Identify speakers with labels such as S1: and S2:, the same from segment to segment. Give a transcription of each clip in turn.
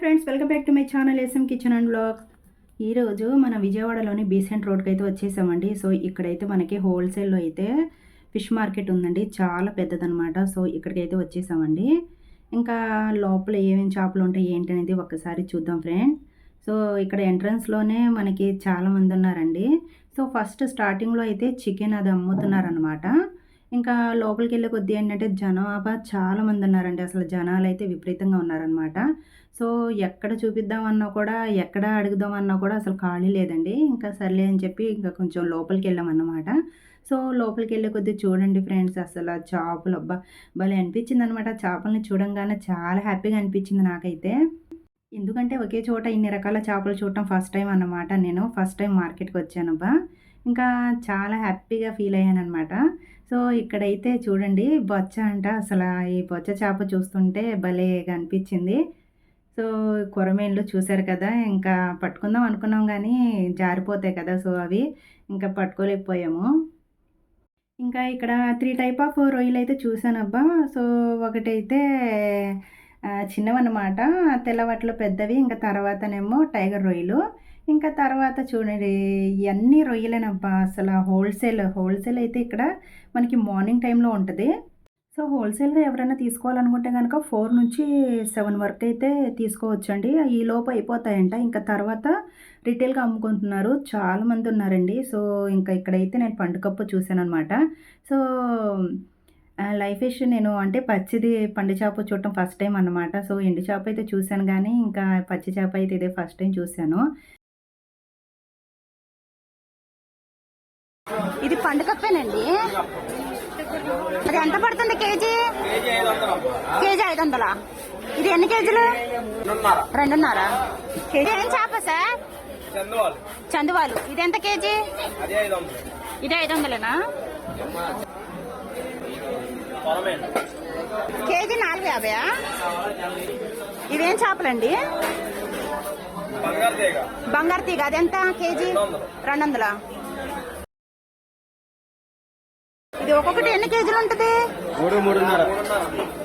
S1: Friends welcome back to my channel SM kitchen and blogs. ఈరోజు మన విజయవాడలోని Besant రోడ్కి అయితే వచ్చేసామండి. సో ఇక్కడైతే మనకి హోల్సేల్లో అయితే ఫిష్ మార్కెట్ ఉందండి. చాలా పెద్దదనమాట సో ఇక్కడికైతే వచ్చేసామండి. ఇంకా లోపల ఏమేమి చేపలు ఉంటాయి ఏంటి అనేది ఒకసారి చూద్దాం ఫ్రెండ్. సో ఇక్కడ ఎంట్రన్స్లోనే మనకి చాలామంది ఉన్నారండి. సో ఫస్ట్ స్టార్టింగ్లో అయితే చికెన్ అది అమ్ముతున్నారనమాట ఇంకా లోపలికి వెళ్ళే కొద్దీ ఏంటంటే జనాభా చాలా మంది ఉన్నారండి. అసలు జనాలు అయితే విపరీతంగా ఉన్నారనమాట సో ఎక్కడ చూపిద్దామన్నా కూడా ఎక్కడ అడుగుదామన్నా కూడా అసలు ఖాళీ లేదండి. ఇంకా సర్లే అని చెప్పి ఇంకా కొంచెం లోపలికి వెళ్ళామన్నమాట సో లోపలికి వెళ్ళే కొద్దీ చూడండి ఫ్రెండ్స్ అసలు ఆ చేపలు అబ్బా భలే అనిపించింది అనమాట చేపల్ని చూడంగానే చాలా హ్యాపీగా అనిపించింది నాకైతే. ఎందుకంటే ఒకే చోట ఇన్ని రకాల చేపలు చూడటం ఫస్ట్ టైం అన్నమాట. నేను ఫస్ట్ టైం మార్కెట్కి వచ్చానబ్బా. ఇంకా చాలా హ్యాపీగా ఫీల్ అయ్యాను అనమాట సో ఇక్కడైతే చూడండి బొచ్చ అంట. అసలు ఈ బొచ్చ చేప చూస్తుంటే భలేగా అనిపించింది సో కొరమేళ్ళు చూశారు కదా ఇంకా పట్టుకుందాం అనుకున్నాం కానీ జారిపోతాయి కదా సో అవి ఇంకా పట్టుకోలేకపోయాము. ఇంకా ఇక్కడ త్రీ టైప్ ఆఫ్ రొయ్యలు అయితే చూసానబ్బా సో ఒకటైతే చిన్నవన్నమాట. తెల్లవాటిలో పెద్దవి ఇంకా తర్వాతనేమో టైగర్ రొయ్యలు. ఇంకా తర్వాత చూడండి ఇవన్నీ రొయ్యలేనబ్బా. అసలు హోల్సేల్ హోల్సేల్ అయితే ఇక్కడ మనకి మార్నింగ్ టైంలో ఉంటుంది. సో హోల్సేల్గా ఎవరైనా తీసుకోవాలనుకుంటే కనుక ఫోర్ నుంచి సెవెన్ వరకు అయితే తీసుకోవచ్చండి. ఈ లోపు అయిపోతాయంట. ఇంకా తర్వాత రిటైల్గా అమ్ముకుంటున్నారు. చాలామంది ఉన్నారండి. సో ఇంకా ఇక్కడైతే నేను పండుకప్పు చూశాను అనమాట సో లైఫ్ ఫిష్ నేను అంటే పచ్చిది పండు చేప చూడటం ఫస్ట్ టైం అనమాట సో ఎండు చేప అయితే చూశాను కానీ ఇంకా పచ్చి చేప అయితే ఇదే ఫస్ట్ టైం చూశాను. ఇది పండుకప్పేనండి అది ఎంత పడుతుంది కేజీ? కేజీ ఐదు వందలా? ఇది ఎన్ని కేజీలు? రెండున్నర. కేజీ ఏం చేప సార్? చందువాలు. ఇది ఎంత కేజీ? ఇది ఐదు వందలేనా? కేజీ నాలుగు యాభయా? ఇవేం చేపలండి? బంగారు తీగ. అదెంత కేజీ? రెండు వందలా? ఒక్కొక్కటి ఎన్ని కేజీలు ఉంటుంది?
S2: మూడు మూడున్నర.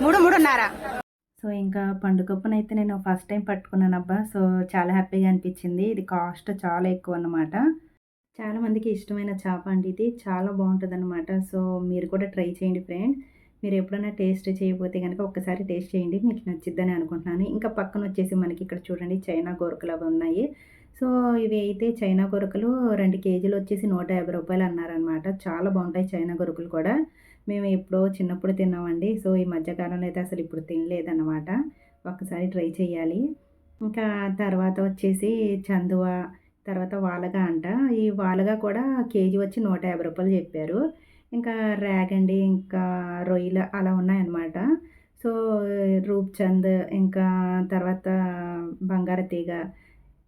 S1: మూడు మూడున్నర. సో ఇంకా పండుగప్పనైతే నేను ఫస్ట్ టైం పట్టుకున్నాను అబ్బా. సో చాలా హ్యాపీగా అనిపించింది. ఇది కాస్ట్ చాలా ఎక్కువ అన్నమాట. చాలా మందికి ఇష్టమైన చేప అండి ఇది. చాలా బాగుంటుంది అనమాట సో మీరు కూడా ట్రై చేయండి ఫ్రెండ్. మీరు ఎప్పుడైనా టేస్ట్ చేయకపోతే కనుక ఒక్కసారి టేస్ట్ చేయండి. మీకు నచ్చిద్దని అనుకుంటున్నాను. ఇంకా పక్కన వచ్చేసి మనకి ఇక్కడ చూడండి చైనా గోరకలు అవి ఉన్నాయి. సో ఇవి అయితే చైనా గొరకలు రెండు కేజీలు వచ్చేసి నూట యాభై రూపాయలు అన్నారనమాట చాలా బాగుంటాయి చైనా గొరకలు కూడా. మేము ఎప్పుడో చిన్నప్పుడు తిన్నామండి. సో ఈ మధ్యకాలంలో అయితే అసలు ఇప్పుడు తినలేదన్నమాట. ఒకసారి ట్రై చేయాలి. ఇంకా తర్వాత వచ్చేసి చందువ తర్వాత వాలగా అంట. ఈ వాలగా కూడా కేజీ వచ్చి నూట యాభై రూపాయలు చెప్పారు. ఇంకా ర్యాగండి ఇంకా రొయ్యలు అలా ఉన్నాయన్నమాట. సో రూప్చంద్ ఇంకా తర్వాత బంగార తీగ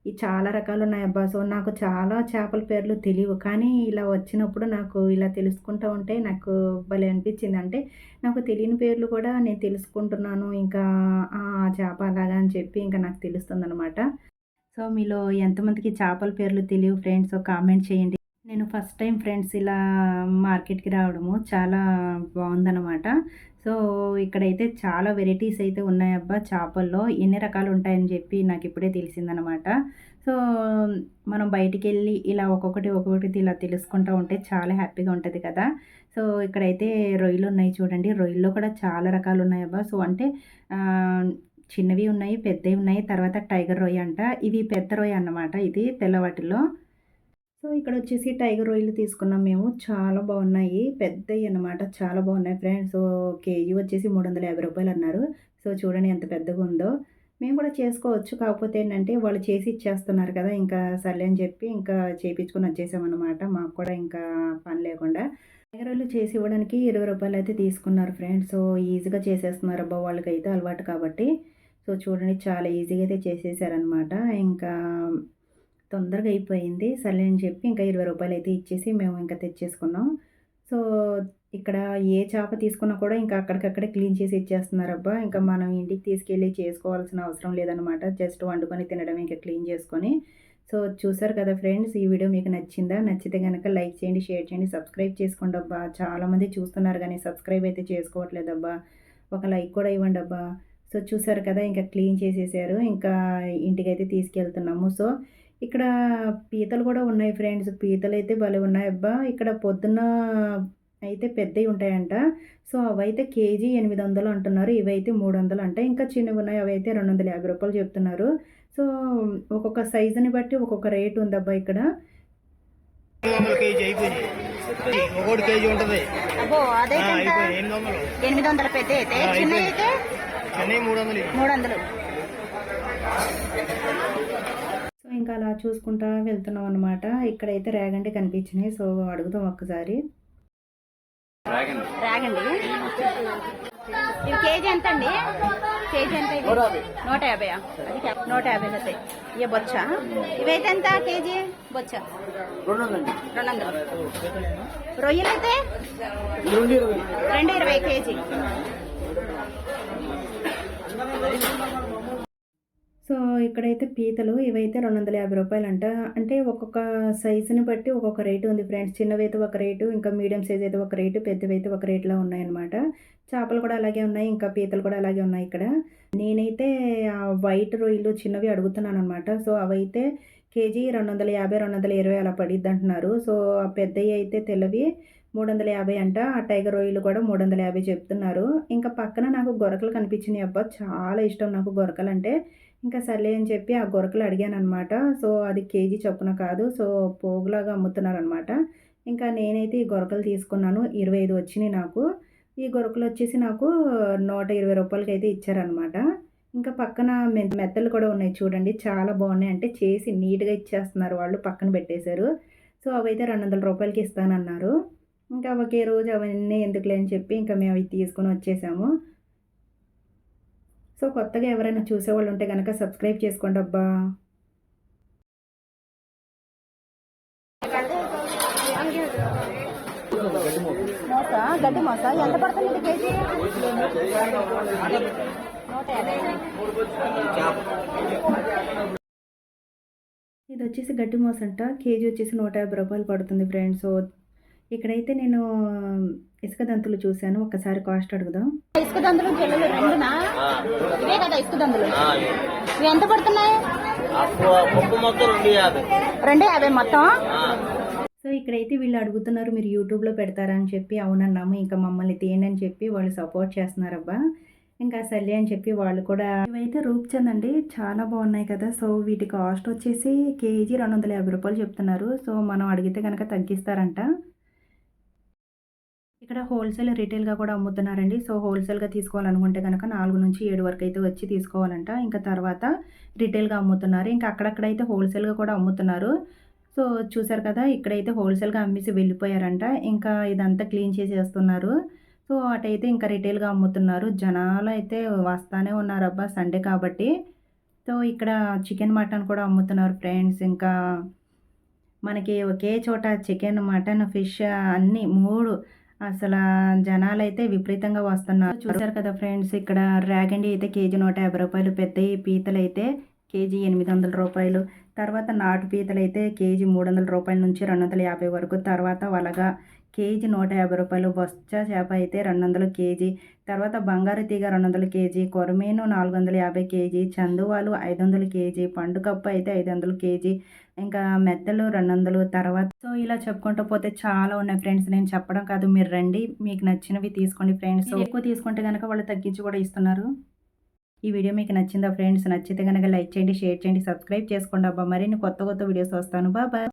S1: ఈ చాలా రకాలు ఉన్నాయి అబ్బా. సో నాకు చాలా చేపల పేర్లు తెలియవు కానీ ఇలా వచ్చినప్పుడు నాకు ఇలా తెలుసుకుంటూ ఉంటే నాకు భలే అనిపించింది. అంటే నాకు తెలియని పేర్లు కూడా నేను తెలుసుకుంటున్నాను. ఇంకా ఆ చేప అలాగా అని చెప్పి ఇంకా నాకు తెలుస్తుంది అనమాట సో మీలో ఎంతమందికి చేపల పేర్లు తెలియవు ఫ్రెండ్స్? కామెంట్ చేయండి. నేను ఫస్ట్ టైం ఫ్రెండ్స్ ఇలా మార్కెట్కి రావడము చాలా బాగుందన్నమాట. సో ఇక్కడైతే చాలా వెరైటీస్ అయితే ఉన్నాయబ్బా చేపల్లో. ఎన్ని రకాలు ఉంటాయని చెప్పి నాకు ఇప్పుడే తెలిసిందనమాట. సో మనం బయటికి వెళ్ళి ఇలా ఒక్కొక్కటి ఒక్కొక్కటి ఇలా తెలుసుకుంటూ ఉంటే చాలా హ్యాపీగా ఉంటుంది కదా. సో ఇక్కడైతే రొయ్యలు ఉన్నాయి చూడండి. రొయ్యల్లో కూడా చాలా రకాలు ఉన్నాయి అబ్బా. సో అంటే చిన్నవి ఉన్నాయి పెద్దవి ఉన్నాయి తర్వాత టైగర్ రొయ్య అంట. ఇవి పెద్ద రొయ్య అన్నమాట ఇది తెల్లవాటిలో. సో ఇక్కడ వచ్చేసి టైగర్ రొయ్యలు తీసుకున్నాం మేము. చాలా బాగున్నాయి పెద్దవి అన్నమాట. చాలా బాగున్నాయి ఫ్రెండ్స్. సో కేజీ వచ్చేసి మూడు వందల యాభై రూపాయలు అన్నారు. సో చూడండి ఎంత పెద్దగా ఉందో. మేము కూడా చేసుకోవచ్చు. కాకపోతే ఏంటంటే వాళ్ళు చేసి ఇచ్చేస్తున్నారు కదా ఇంకా సర్లే అని చెప్పి ఇంకా చేయించుకొని వచ్చేసామన్నమాట. మాకు కూడా ఇంకా పని లేకుండా. టైగర్ చేసి ఇవ్వడానికి ఇరవై రూపాయలు అయితే తీసుకున్నారు ఫ్రెండ్స్. సో ఈజీగా చేసేస్తున్నారు అబ్బా వాళ్ళకైతే అలవాటు కాబట్టి. సో చూడండి చాలా ఈజీగా అయితే చేసేసారనమాట ఇంకా తొందరగా అయిపోయింది. సరే అని చెప్పి ఇంకా ఇరవై రూపాయలు అయితే ఇచ్చేసి మేము ఇంకా తెచ్చేసుకున్నాం. సో ఇక్కడ ఏ చేప తీసుకున్నా కూడా ఇంకా అక్కడికక్కడే క్లీన్ చేసి ఇచ్చేస్తున్నారబ్బా. ఇంకా మనం ఇంటికి తీసుకెళ్ళి చేసుకోవాల్సిన అవసరం లేదనమాట జస్ట్ వండుకొని తినడం ఇంకా క్లీన్ చేసుకొని. సో చూసారు కదా ఫ్రెండ్స్ ఈ వీడియో మీకు నచ్చిందా? నచ్చితే కనుక లైక్ చేయండి షేర్ చేయండి సబ్స్క్రైబ్ చేసుకోండి అబ్బా. చాలామంది చూస్తున్నారు కానీ సబ్స్క్రైబ్ అయితే చేసుకోవట్లేదు అబ్బా. ఒక లైక్ కూడా ఇవ్వండి అబ్బా. సో చూసారు కదా ఇంకా క్లీన్ చేసేసారు. ఇంకా ఇంటికైతే తీసుకెళ్తున్నాము. సో ఇక్కడ పీతలు కూడా ఉన్నాయి ఫ్రెండ్స్. పీతలు అయితే భలే ఉన్నాయి అబ్బా. ఇక్కడ పొద్దున్న అయితే పెద్దవి ఉంటాయంట. సో అవైతే కేజీ ఎనిమిది వందలు అంటున్నారు. ఇవైతే మూడు వందలు అంట. ఇంకా చిన్నవి ఉన్నాయి. అవి అయితే రెండు వందల యాభై రూపాయలు చెప్తున్నారు. సో ఒక్కొక్క సైజుని బట్టి ఒక్కొక్క రేట్ ఉందబ్బా ఇక్కడ.
S2: ఉంటది.
S3: అబ్బో
S2: అయిపోయింది ఎనిమిది వందలు.
S3: పెద్ద అయితే. చిన్న. అయితే
S2: మూడు వందలు.
S1: ఇంకా అలా చూసుకుంటా వెళ్తున్నాం అనమాట ఇక్కడైతే రేగండి కనిపించినాయి. సో అడుగుదాం ఒక్కసారి.
S3: కేజీ ఎంత అండి కేజీ ఎంత నూట యాభై. నూట యాభై అవుతాయి ఇవి బొచ్చ. ఇవైతే ఎంత కేజీ? బొచ్చ. రెండు వందలు రొయ్యలు అయితే రెండు ఇరవై కేజీ
S1: సో ఇక్కడైతే పీతలు ఇవైతే రెండు వందల యాభై రూపాయలు అంట అంటే ఒక్కొక్క సైజుని బట్టి ఒక్కొక్క రేటు ఉంది ఫ్రెండ్స్. చిన్నవి అయితే ఒక రేటు ఇంకా మీడియం సైజ్ అయితే ఒక రేటు పెద్దవి అయితే ఒక రేట్లో ఉన్నాయన్నమాట. చేపలు కూడా అలాగే ఉన్నాయి ఇంకా పీతలు కూడా అలాగే ఉన్నాయి ఇక్కడ. నేనైతే వైట్ రొయ్యలు చిన్నవి అడుగుతున్నాను అనమాట సో అవైతే కేజీ రెండు వందల యాభై రెండు వందల ఇరవై అలా పడిద్ది అంటున్నారు సో పెద్దవి అయితే తెల్లవి మూడు వందల యాభై అంట. ఆ టైగర్ రొయ్యలు కూడా మూడు వందల యాభై చెప్తున్నారు. ఇంకా పక్కన నాకు గొరకలు కనిపించినాయి అబ్బా చాలా ఇష్టం నాకు గొరకలు అంటే ఇంకా సర్లే అని చెప్పి ఆ గొరకలు అడిగాను అనమాట సో అది కేజీ చొప్పున కాదు. సో పోగులాగా అమ్ముతున్నారు అనమాట ఇంకా నేనైతే ఈ గొరకలు తీసుకున్నాను. ఇరవై ఐదు వచ్చినాయి నాకు. ఈ గొరకలు వచ్చేసి నాకు నూట ఇరవై రూపాయలకి అయితే ఇచ్చారనమాట ఇంకా పక్కన మె మెత్తలు కూడా ఉన్నాయి చూడండి. చాలా బాగున్నాయి. అంటే చేసి నీట్గా ఇచ్చేస్తున్నారు వాళ్ళు. పక్కన పెట్టేశారు. సో అవైతే రెండు వందల రూపాయలకి ఇస్తానన్నారు. ఇంకా ఒకే రోజు అవన్నీ ఎందుకులే అని చెప్పి ఇంకా మేము అవి తీసుకొని వచ్చేసాము. సో కొత్తగా ఎవరైనా చూసేవాళ్ళు ఉంటే కనుక సబ్స్క్రైబ్ చేసుకోండి అబ్బా.
S3: మోస గడ్డి మోస? ఎంత పడుతుంది ఇది కేజీ?
S1: ఇది వచ్చేసి గడ్డి మోస అంట. కేజీ వచ్చేసి నూట యాభై రూపాయలు పడుతుంది ఫ్రెండ్స్. ఇక్కడైతే నేను ఇసుక దంతులు చూశాను. ఒకసారి కాస్ట్ అడుగుదాం.
S3: ఇసుక దందులు జల్లులు రెండునా? ఇవే కదా ఇసుక దందులు ఇవి. ఎంత పడుతున్నాయి?
S2: పప్పు మొత్తం
S3: రెండు యాభై. మొత్తం?
S1: సో ఇక్కడైతే వీళ్ళు అడుగుతున్నారు మీరు యూట్యూబ్లో పెడతారా అని చెప్పి. అవునన్నాము ఇంకా మమ్మల్ని తీయండి అని చెప్పి వాళ్ళు సపోర్ట్ చేస్తున్నారబ్బా. ఇంకా సర్లే అని చెప్పి వాళ్ళు కూడా ఇవైతే రూప్చంద్ అండి చాలా బాగున్నాయి కదా. సో వీటి కాస్ట్ వచ్చేసి కేజీ రెండు వందల యాభై రూపాయలు చెప్తున్నారు. సో మనం అడిగితే కనుక తగ్గిస్తారంట. ఇక్కడ హోల్సేల్ రీటైల్గా కూడా అమ్ముతున్నారండి. సో హోల్సేల్గా తీసుకోవాలనుకుంటే కనుక నాలుగు నుంచి ఏడు వరకు అయితే వచ్చి తీసుకోవాలంట. ఇంకా తర్వాత రిటైల్గా అమ్ముతున్నారు. ఇంకా అక్కడక్కడైతే హోల్సేల్గా కూడా అమ్ముతున్నారు. సో చూసారు కదా ఇక్కడైతే హోల్సేల్గా అమ్మేసి వెళ్ళిపోయారంట. ఇంకా ఇదంతా క్లీన్ చేసేస్తున్నారు. సో అటైతే ఇంకా రిటైల్గా అమ్ముతున్నారు. జనాలు అయితే వస్తానే ఉన్నారు. అబ్బా సండే కాబట్టి. సో ఇక్కడ చికెన్ మటన్ కూడా అమ్ముతున్నారు ఫ్రెండ్స్. ఇంకా మనకి ఒకే చోట చికెన్ మటన్ ఫిష్ అన్నీ మూడు అసలు జనాలు అయితే విపరీతంగా వస్తున్నారు. చూసారు కదా ఫ్రెండ్స్ ఇక్కడ ర్యాగండి అయితే కేజీ నూట యాభై రూపాయలు పెద్ద పీతలు అయితే కేజీ ఎనిమిది వందల రూపాయలు తర్వాత నాటు పీతలు అయితే కేజీ మూడు వందల రూపాయల నుంచి రెండు వందల యాభై వరకు తర్వాత వలగా కేజీ నూట యాభై రూపాయలు బొచ్చ చేప అయితే రెండు వందలు కేజీ. తర్వాత బంగారు తీగ రెండు వందలు కేజీ కొరమేను నాలుగు వందల యాభై కేజీ చందువాలు ఐదు వందలు కేజీ పండుకప్పు అయితే ఐదు వందలు కేజీ ఇంకా మెత్తలు రెండు వందలు తర్వాత సో ఇలా చెప్పుకుంటూ పోతే చాలా ఉన్నాయి ఫ్రెండ్స్ నేను చెప్పడం కాదు మీరు రండి మీకు నచ్చినవి తీసుకోండి ఫ్రెండ్స్. ఎక్కువ తీసుకుంటే కనుక వాళ్ళు తగ్గించి కూడా ఇస్తున్నారు. ఈ వీడియో మీకు నచ్చిందా ఫ్రెండ్స్? నచ్చితే కనుక లైక్ చేయండి షేర్ చేయండి సబ్స్క్రైబ్ చేసుకోండి. అబ్బా మరిన్ని కొత్త కొత్త వీడియోస్ వస్తాను. బాయ్.